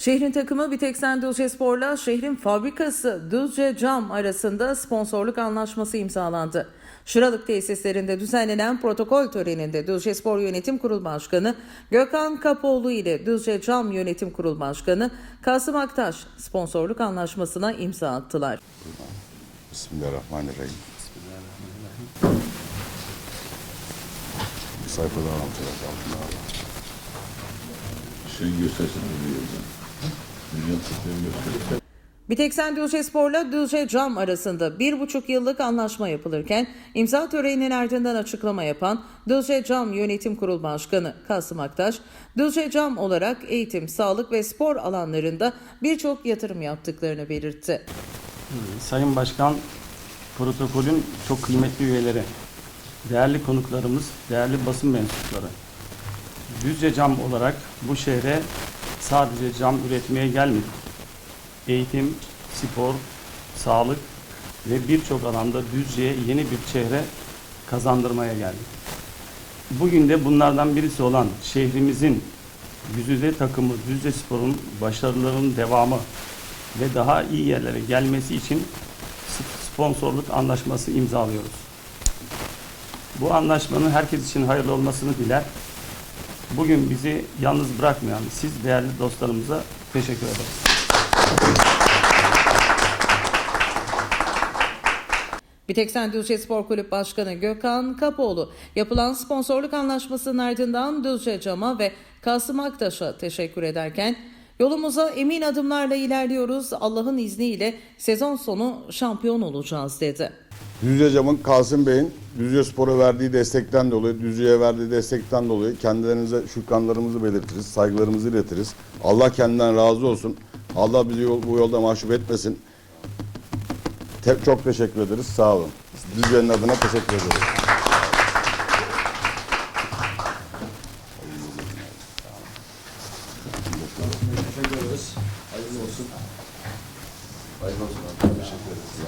Şehrin takımı Biteksen Düzce Spor'la şehrin fabrikası Düzce Cam arasında sponsorluk anlaşması imzalandı. Şıralık tesislerinde düzenlenen protokol töreninde Düzce Spor Yönetim Kurulu Başkanı Gökhan Kapoğlu ile Düzce Cam Yönetim Kurulu Başkanı Kasım Aktaş sponsorluk anlaşmasına imza attılar. Bismillahirrahmanirrahim. Bir sayfadan anlatacak altında abi. Şey göstersin biliyorum. Biteksen Düzce Spor'la Düzce Cam arasında bir buçuk yıllık anlaşma yapılırken imza töreninin ardından açıklama yapan Düzce Cam Yönetim Kurulu Başkanı Kasım Aktaş, Düzce Cam olarak eğitim, sağlık ve spor alanlarında birçok yatırım yaptıklarını belirtti. Sayın Başkan, protokolün çok kıymetli üyeleri, değerli konuklarımız, değerli basın mensupları. Düzce Cam olarak bu şehre sadece cam üretmeye gelmedik. Eğitim, spor, sağlık ve birçok alanda Düzce'ye yeni bir çehre kazandırmaya geldik. Bugün de bunlardan birisi olan şehrimizin güzide takımı Düzce Spor'un başarılarının devamı ve daha iyi yerlere gelmesi için sponsorluk anlaşması imzalıyoruz. Bu anlaşmanın herkes için hayırlı olmasını diler. Bugün bizi yalnız bırakmayan siz değerli dostlarımıza teşekkür ederiz. Biteksen Düzce Spor Kulüp Başkanı Gökhan Kapoğlu yapılan sponsorluk anlaşmasının ardından Düzce Cam'a ve Kasım Aktaş'a teşekkür ederken yolumuza emin adımlarla ilerliyoruz Allah'ın izniyle sezon sonu şampiyon olacağız dedi. Düzce Cam'ın Kasım Bey'in Düzce Spor'a verdiği destekten dolayı, Düzce'ye verdiği destekten dolayı kendilerinize şükranlarımızı belirtiriz, saygılarımızı iletiriz. Allah kendinden razı olsun. Allah bizi yol- bu yolda mahcup etmesin. Te- çok teşekkür ederiz. Sağ olun. Düzce'nin adına teşekkür ederiz. Hayırlı olsun. Teşekkür ederiz.